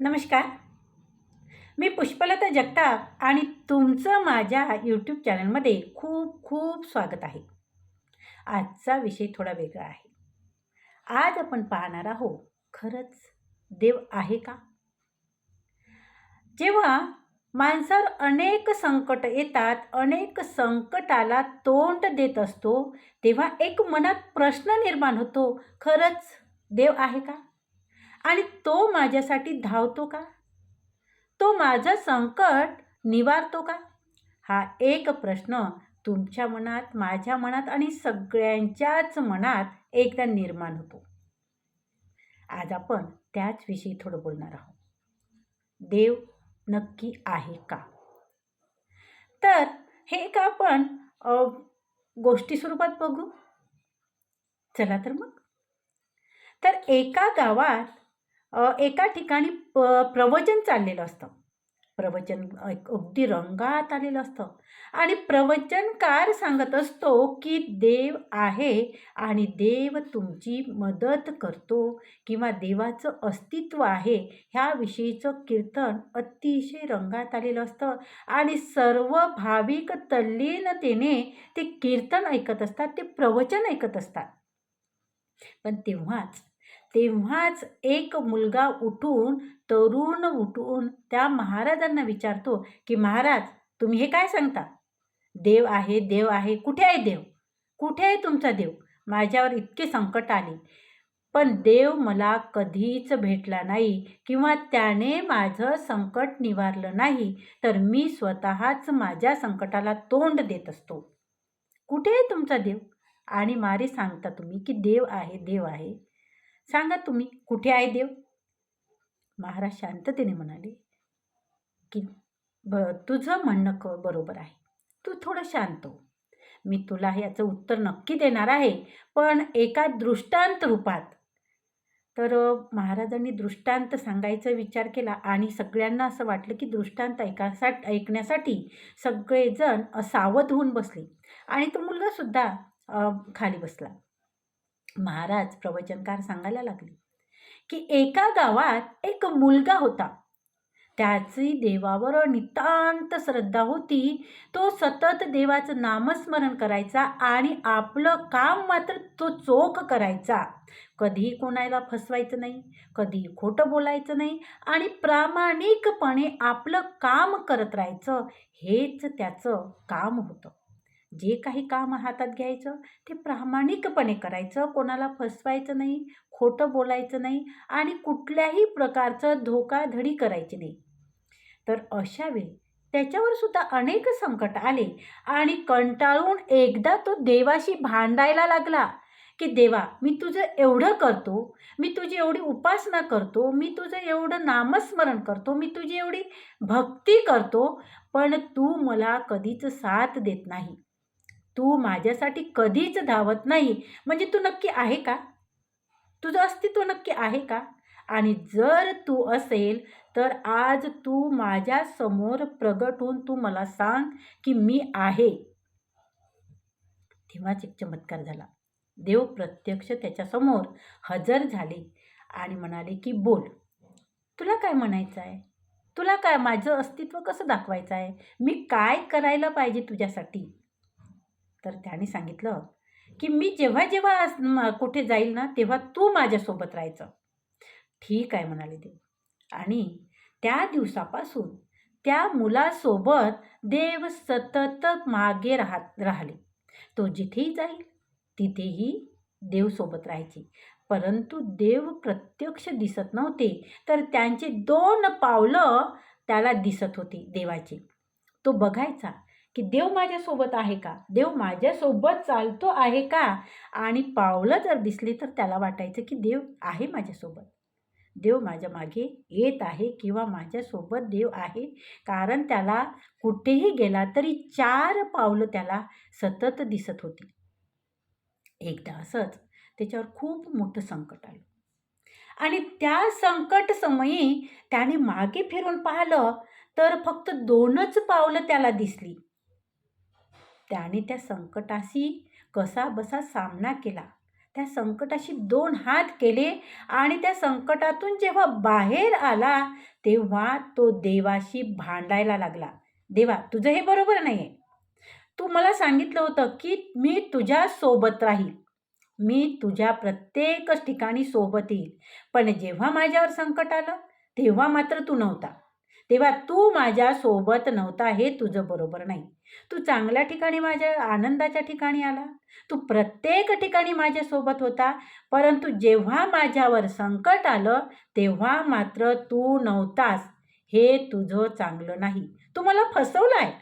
नमस्कार. मी पुष्पलता जगताप आणि तुमचं माझ्या यूट्यूब चॅनलमध्ये खूप खूप स्वागत आहे. आजचा विषय थोडा वेगळा आहे. आज आपण पाहणार आहोत खरंच देव आहे का? जेव्हा माणसावर अनेक संकट येतात अनेक संकटाला तोंड देत असतो तेव्हा एक मनात प्रश्न निर्माण होतो खरंच देव आहे का? आणि तो माझ्यासाठी धावतो का? तो माझं संकट निवारतो का? हा एक प्रश्न तुमच्या मनात माझ्या मनात आणि सगळ्यांच्याच मनात एकदा निर्माण होतो. आज आपण त्याचविषयी थोडं बोलणार आहोत. देव नक्की आहे का? तर हे का आपण गोष्टी स्वरूपात बघू. चला तर मग. तर एका गावात एका ठिकाणी प प्रवचन चाललेलं असतं. प्रवचन एक अगदी रंगात आलेलं असतं. आणि प्रवचनकार सांगत असतो की देव आहे आणि देव तुमची मदत करतो किंवा देवाचं अस्तित्व आहे ह्याविषयीचं कीर्तन अतिशय रंगात आलेलं असतं. आणि सर्व भाविक तल्लीनतेने ते कीर्तन ऐकत असतात ते प्रवचन ऐकत असतात. पण तेव्हाच तेव्हाच एक मुलगा उठून तरुण उठून त्या महाराजांना विचारतो की महाराज तुम्ही हे काय सांगता? देव आहे देव आहे. कुठे आहे देव? कुठे आहे तुमचा देव? माझ्यावर इतके संकट आले. पण देव मला कधीच भेटला नाही किंवा त्याने माझं संकट निवारलं नाही तर मी स्वतःच माझ्या संकटाला तोंड देत असतो. कुठे आहे तुमचा देव? आणि मारे सांगता तुम्ही की देव आहे देव आहे. सांगा तुम्ही कुठे आहे देव? महाराज शांततेने म्हणाले की ब तुझं म्हणणं क बरोबर आहे. तू थोडं शांत हो. मी तुला याचं उत्तर नक्की देणार आहे पण एका दृष्टांत रूपात. तर महाराजांनी दृष्टांत सांगायचा विचार केला आणि सगळ्यांना असं वाटलं की दृष्टांत ऐकासा ऐकण्यासाठी सगळेजण सावध होऊन बसले. आणि तो मुलगासुद्धा खाली बसला. महाराज प्रवचनकार सांगायला लागले की एका गावात एक मुलगा होता. त्याची देवावर नितांत श्रद्धा होती. तो सतत देवाचं नामस्मरण करायचा आणि आपलं काम मात्र तो चोख करायचा. कधीही कोणाला फसवायचं नाही कधी खोटं बोलायचं नाही आणि प्रामाणिकपणे आपलं काम करत राहायचं. हेच त्याचं काम होतं. जे काही काम हातात घ्यायचं ते प्रामाणिकपणे करायचं कोणाला फसवायचं नाही खोटं बोलायचं नाही आणि कुठल्याही प्रकारचं धोकाधडी करायची नाही. तर अशा वेळी त्याच्यावर सुद्धा अनेक संकट आले आणि कंटाळून एकदा तो देवाशी भांडायला लागला की देवा मी तुझं एवढं करतो मी तुझी एवढी उपासना करतो मी तुझं एवढं नामस्मरण करतो मी तुझी एवढी भक्ती करतो पण तू मला कधीच साथ देत नाही. तू माझ्यासाठी कधीच धावत नाही. म्हणजे तू नक्की आहे का? तुझं अस्तित्व नक्की आहे का? आणि जर तू असेल तर आज तू माझ्यासमोर प्रगट होऊन तू मला सांग की मी आहे. तेव्हाच एक चमत्कार झाला. देव प्रत्यक्ष त्याच्यासमोर हजर झाले आणि म्हणाले की बोल तुला काय म्हणायचं आहे तुला काय माझं अस्तित्व कसं दाखवायचं आहे मी काय करायला पाहिजे तुझ्यासाठी? तर त्याने सांगितलं की मी जेव्हा जेव्हा कुठे जाईल ना तेव्हा तू माझ्यासोबत राहायचं. ठीक आहे म्हणाले देव. आणि त्या दिवसापासून त्या मुलासोबत देव सतत मागे राहत राहिले. तो जिथेही जाईल तिथेही देव सोबत परंतु देव प्रत्यक्ष दिसत नव्हते तर त्यांचे दोन पावलं त्याला दिसत होती देवाची. तो बघायचा की देव माझ्यासोबत आहे का? देव माझ्यासोबत चालतो आहे का? आणि पावलं जर दिसली तर त्याला वाटायचं की देव आहे माझ्यासोबत. देव माझ्या मागे येत आहे किंवा माझ्यासोबत देव आहे. कारण त्याला कुठेही गेला तरी चार पावलं त्याला सतत दिसत होती. एकदा असंच त्याच्यावर खूप मोठं संकट आलं. आणि त्या संकट समयी त्याने मागे फिरून पाहिलं तर फक्त दोनच पावलं त्याला दिसली. त्याने त्या संकटाशी कसा बसा सामना केला. त्या संकटाशी दोन हात केले आणि त्या संकटातून जेव्हा बाहेर आला तेव्हा तो देवाशी भांडायला लागला. देवा तुझं हे बरोबर नाही आहे तू मला सांगितलं होतं की मी तुझ्या सोबत राहील. मी तुझ्या प्रत्येकच ठिकाणी सोबत येईल. पण जेव्हा माझ्यावर संकट आलं तेव्हा मात्र तू नव्हता. तेव्हा तू माझ्या सोबत नव्हता हे तुझं बरोबर नाही. तू चांगल्या ठिकाणी माझ्या आनंदाच्या ठिकाणी आला. तू प्रत्येक ठिकाणी माझ्यासोबत होता. परंतु जेव्हा माझ्यावर संकट आलं तेव्हा मात्र तू नव्हतास. हे तुझं चांगलं नाही. तू मला फसवलं आहे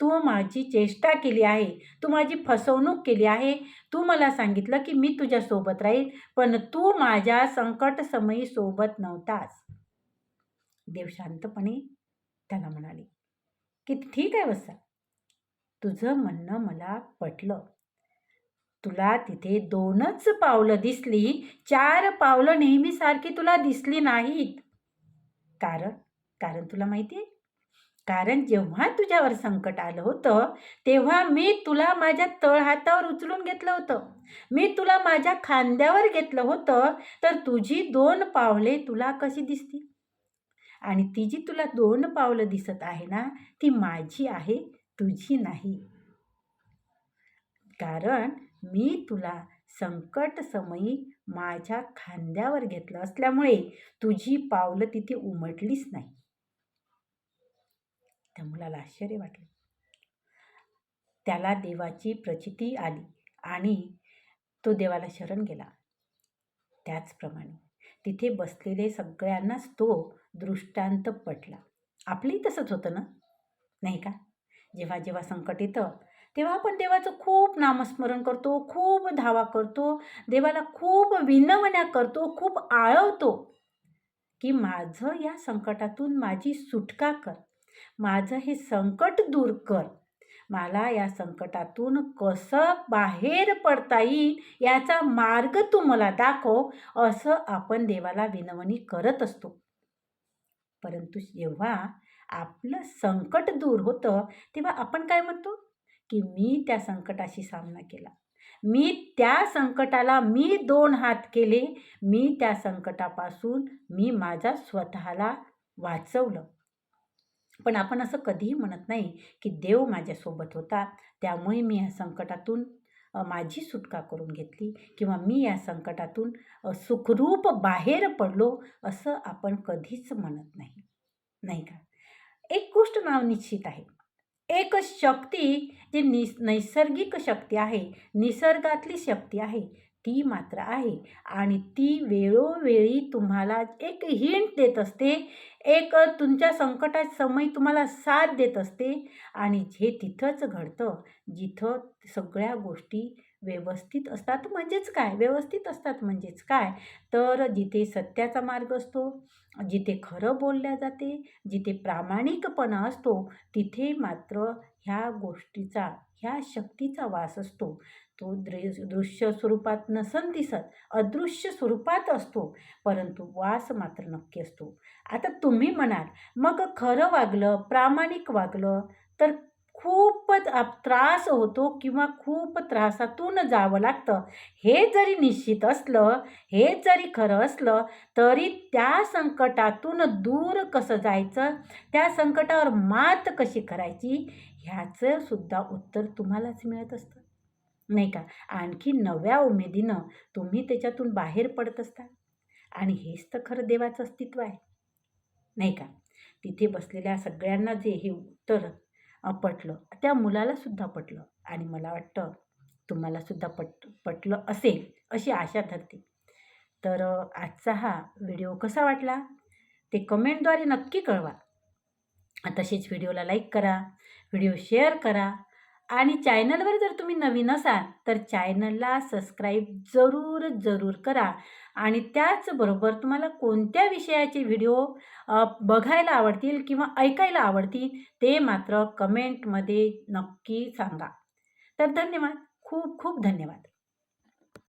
तू माझी चेष्टा केली आहे. तू माझी फसवणूक केली आहे. तू मला सांगितलं की मी तुझ्यासोबत राहील पण तू माझ्या संकटसमयी सोबत नव्हतास. देव शांतपणे त्याला म्हणाले की ठीक आहे वत्सा तुझं म्हणणं मला पटलं. तुला तिथे दोनच पावलं दिसली. चार पावलं नेहमीसारखी तुला दिसली नाहीत. कारण कारण तुला माहिती आहे? कारण जेव्हा तुझ्यावर संकट आलं होतं तेव्हा मी तुला माझ्या तळहातावर उचलून घेतलं होतं. मी तुला माझ्या खांद्यावर घेतलं होतं. तर तुझी दोन पावले तुला कशी दिसती? आणि ती जी तुला दोन पावलं दिसत आहे ना ती माझी आहे तुझी नाही. कारण मी तुला संकट समयी माझ्या खांद्यावर घेतलं असल्यामुळे तुझी पावलं तिथे उमटलीच नाही. त्या मुलाला आश्चर्य वाटलं. त्याला देवाची प्रचिती आली आणि तो देवाला शरण गेला. त्याचप्रमाणे तिथे बसलेले सगळ्यांनाच तो दृष्टांत पटला. आपलंही तसंच होतं ना? नाही का? जेव्हा जेव्हा संकट येतं तेव्हा आपण देवाचं खूप नामस्मरण करतो खूप धावा करतो देवाला खूप विनवण्या करतो खूप आळवतो की माझं या संकटातून माझी सुटका कर. माझं हे संकट दूर कर. मला या संकटातून कसं बाहेर पडता येईल याचा मार्ग तू मला दाखव असं आपण देवाला विनवणी करत असतो. परंतु जेव्हा आपलं संकट दूर होतं तेव्हा आपण काय म्हणतो? की मी त्या संकटाशी सामना केला. मी त्या संकटाला मी दोन हात केले. मी त्या संकटापासून मी माझा स्वतःला वाचवलं. पण आपण असं कधीही म्हणत नाही की देव माझ्यासोबत होता. त्यामुळे मी ह्या संकटातून माझी सुटका करून घेतली किंवा मी या संकटातून सुखरूप बाहेर पडलो असं आपण कधीच म्हणत नाही. नाही का? एक गोष्ट नाव निश्चित आहे. एक शक्ती जी निस नैसर्गिक शक्ती आहे निसर्गातली शक्ती आहे ती मात्र आहे. आणि ती वेळोवेळी तुम्हाला एक हिंट देत असते. एक तुमच्या संकटात समय तुम्हाला साथ देत असते. आणि हे तिथंच घडतं जिथं सगळ्या गोष्टी व्यवस्थित असतात म्हणजेच काय? व्यवस्थित असतात म्हणजेच काय? तर जिथे सत्याचा मार्ग असतो जिथे खरं बोलल्या जाते जिथे प्रामाणिकपणा असतो तिथे मात्र ह्या गोष्टीचा ह्या शक्तीचा वास असतो. तो दृ दृश्य स्वरूपात नसन दिसत अदृश्य स्वरूपात असतो परंतु वास मात्र नक्की असतो. आता तुम्ही म्हणाल मग खरं वागलं प्रामाणिक वागलं तर खूपच त्रास होतो किंवा खूप त्रासातून जावं लागतं. हे जरी निश्चित असलं हे जरी खरं असलं तरी त्या संकटातून दूर कसं जायचं? त्या संकटावर मात कशी करायची? ह्याचं सुद्धा उत्तर तुम्हालाच मिळत असतं. नाही का? आणखी नव्या उमेदीनं तुम्ही त्याच्यातून बाहेर पडत असता. आणि हेच तर खरं देवाचं अस्तित्व आहे. नाही का? तिथे बसलेल्या सगळ्यांना जे हे उत्तर पटलं. त्या मुलालासुद्धा पटलं. आणि मला वाटतं तुम्हालासुद्धा पट पटलं असेल अशी आशा धरते. तर आजचा हा व्हिडिओ कसा वाटला? ते कमेंटद्वारे नक्की कळवा. तसेच व्हिडिओला लाईक करा व्हिडिओ शेअर करा आणि चॅनलवर जर तुम्ही नवीन असाल तर चॅनलला सबस्क्राईब जरूर जरूर करा. आणि त्याचबरोबर तुम्हाला कोणत्या विषयाचे व्हिडिओ बघायला आवडतील किंवा ऐकायला आवडतील ते मात्र कमेंटमध्ये नक्की सांगा. तर धन्यवाद. खूप खूप धन्यवाद.